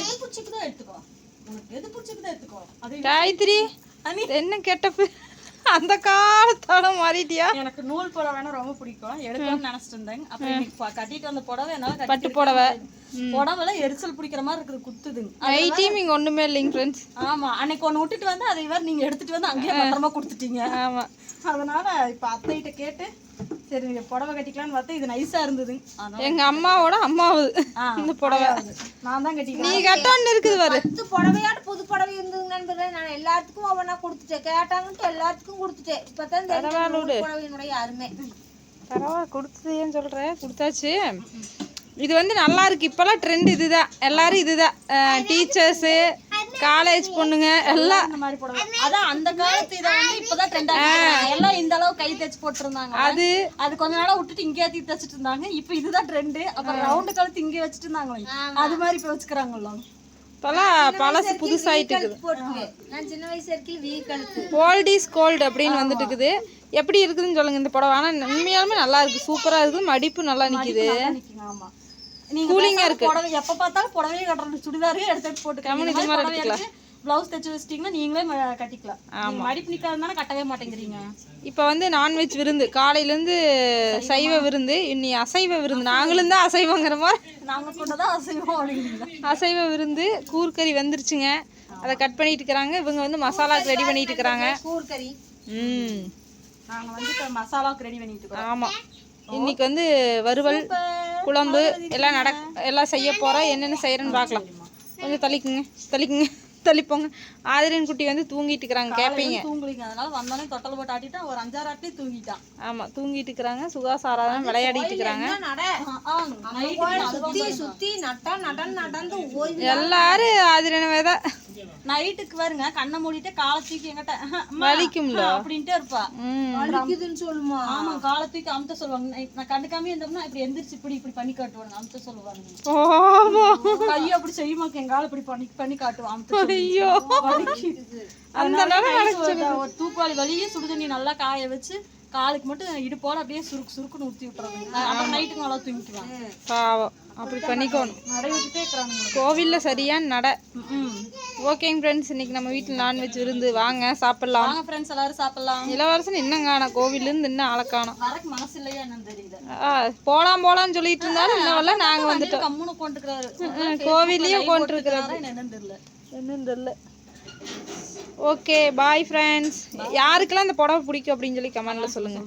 எது பிடிச்சிக்குதோ எடுத்துக்கோ. உனக்கு எது பிடிச்சிக்குதோ எடுத்துக்கோ. அது காயத்ரி அனி. என்ன கெட்டப்பு அந்த காலத்தோட மாறிட்டியா? எனக்கு நூல் புடவைனா ரொம்ப பிடிக்கும். எடுக்கணும்னு நினைச்சிட்டு இருந்தேன். அப்புறம் இன்னைக்கு கட்டிட்டு வந்த புடவை என்னால கட்டி பட்டு புடவை. புடவைல எரிச்சல் பிடிக்கிற மாதிரி இருக்குது குத்துதுங்க. நைட்டியும் இங்கே ஒன்றுமே இல்லைங்க ஃப்ரெண்ட்ஸ் ஆமா அன்னைக்கு ஒண்ணு விட்டுட்டு வந்து அதை இவர் நீங்க எடுத்துட்டு வந்து அங்கேயே பத்திரமா கொடுத்துட்டீங்க. ஆமாம் அதனால இப்ப அத்தைகிட்ட கேட்டு சரி நீங்க புடவை கட்டிக்கலாம்னு பார்த்தா இது நைஸா இருந்தது. எங்கள் அம்மாவோட அம்மாவுது இந்த புடவை. நான் தான் நீ கட்டிக்கலாம் கட்டோன்னு இருக்குது பாரு. பத்து புடவையாட்டு புது புடவை இருந்ததுங்க நண்பர்களே நான் எல்லாத்துக்கும் ஒவ்வொன்றா கொடுத்துட்டேன். கேட்டாங்கன்ட்டு எல்லாத்துக்கும் கொடுத்துட்டேன். இப்பதான் தெரிஞ்சு புடவையினுடைய யாருமே பரவாயில்ல கொடுத்தது ஏன் சொல்கிற கொடுத்தாச்சு. இது வந்து நல்லா இருக்கு. இப்போல்லாம் ட்ரெண்ட் இதுதான். எல்லாரும் இதுதான். டீச்சர்ஸு காலேஜ் பொண்ணுங்க எல்லாம் இந்த மாதிரி புடவை அதான் அந்த காலத்து இதை வந்து இப்பதான் ட்ரெண்ட் எல்லாம் இந்த அளவு கை தைச்சு போட்டிருந்தாங்க. அது அது கொஞ்ச நாளா விட்டுட்டு இங்கே தீ தச்சுட்டு இருந்தாங்க. இப்போ இதுதான் ட்ரெண்டு அப்புறம் ரவுண்டு கழுத்து இங்கே வச்சுட்டு இருந்தாங்களே. அது மாதிரி இப்போ வச்சுக்கிறாங்களோ இப்போல்லாம் பழசு புதுசாயிட்டு இருக்குது. போட்டுக்குவேன். நான் சின்ன வயசு இருக்கையில் வீ கழுத்து. கோல்ட் இஸ் கோல்டு அப்படின்னு வந்துட்டு இருக்குது. எப்படி இருக்குதுன்னு சொல்லுங்க இந்த புடவை ஆனால் உண்மையாலுமே நல்லா இருக்கு. சூப்பராக இருக்குது. மடிப்பு நல்லா நிற்கிது ஆமா நீங்க பேசாம புடவை எப்ப பார்த்தாலும் புடவையே கட்டுறது சுடிதாரே எடுத்து எடுத்து போட்டுக்கலாம் பிளவுஸ் தைச்சு வச்சிட்டீங்கன்னா நீங்களே கட்டிக்கலாம். நீங்க மடிப்பு நிக்காதனால கட்டவே மாட்டேங்கிறீங்க. இப்போ வந்து நான்வெஜ் விருந்து. காலையிலேருந்து சைவ விருந்து இன்னி அசைவ விருந்து. நாங்களும் தான் அசைவங்கிற மாதிரி. நாங்க கொண்டதான் அசைவம் அசைவ விருந்து கூர்க்கறி வந்துருச்சுங்க. அதை கட் பண்ணிட்டு இருக்கிறாங்க. இவங்க வந்து மசாலாக்கு ரெடி பண்ணிட்டு இருக்கிறாங்க. கூர்க்கறி. ம். நாங்க வந்து இப்ப மசாலாவுக்கு ரெடி பண்ணிட்டு இருக்கோம் ஆமாம் இன்னைக்கு வந்து வறுவல். குழம்பு எல்லாம் நட எல்லாம் செய்ய போகிறோம் என்னென்ன செய்கிறேன்னு பார்க்கலாம். கொஞ்சம் தள்ளிக்குங்க தள்ளிக்குங்க தள்ளிப்போங்க. ஆதிரன் குட்டி வந்து தூங்கிட்டு இருக்கிறாங்க கேட்பீங்க அதனால வந்தோடனே தொட்டல் போட்டு ஆட்டிட்டா ஒரு அஞ்சாறு ஆட்டிலே தூங்கிட்டான் ஆமாம் தூங்கிட்டு இருக்கிறாங்க ஆராதனை விளையாடிட்டு இருக்கிறாங்க. சுத்தி சுத்தி நட்டா நடன் நடந்து எல்லாரும் ஆதிரனவே தான் நைட்டுக்கு வருங்க கண்ணை மூடிட்டு காலை தூக்கி எங்கிட்ட வலிக்கும்ல? அப்படின்ட்டே இருப்பா. வலிக்குதுன்னு சொல்லுமா? ஆமா காலை தூக்கி அமுத்த சொல்லுவாங்க. நான் நான் கண்டுக்காம இருந்தோம்னா இப்படி எந்திரிச்சு இப்படி இப்படி பண்ணி காட்டுவாங்க அமுத்த சொல்லுவாங்க கையை அப்படி செய்யுமாக்கு எங்க ஆள் இப்படி பண்ணி பண்ணி காட்டுவான் அமுத்த. ஐயோ. ஒரு தூக்குவாளி வலியே சுடுதண்ணி நல்லா காய வச்சு காலுக்கு மட்டும் இடுப்போட அப்படியே சுருக்கு சுருக்குன்னு ஊத்தி விட்டுறாங்க. அப்புறம் நைட்டுக்கு நல்லா தூங்கிக்குவாங்க பாவம். அப்படி பண்ணிக்கோணும். நடை விட்டுட்டே இருக்கிறாங்க கோவிலில் சரியான நட. ம். ஓகேங்க ஃப்ரெண்ட்ஸ் இன்னைக்கு நம்ம வீட்டில் நான்வெஜ் விருந்து. வாங்க சாப்பிட்லாம். வாங்க ஃப்ரெண்ட்ஸ் எல்லாரும் சாப்பிடலாம். இளவரசன் இன்னும் காணோம் கோவிலேருந்து இன்னும் ஆளை காணோம் வரக்கு மனசு இல்லையா என்னன்னு தெரியல. போலாம் போலாம்னு சொல்லிட்டு இருந்தாலும் இன்னும் வரல நாங்கள் வந்துட்டோம். கம்முன்னு கொண்டுக்கிறாரு கோவிலையும் கொண்டிருக்கிறாரு என்னன்னு தெரியல. என்னன்னு தெரியல. ஓகே பாய் ஃப்ரெண்ட்ஸ் யாருக்கெல்லாம் இந்த புடவை பிடிக்கும் அப்படின்னு சொல்லி கமெண்ட்ல சொல்லுங்க.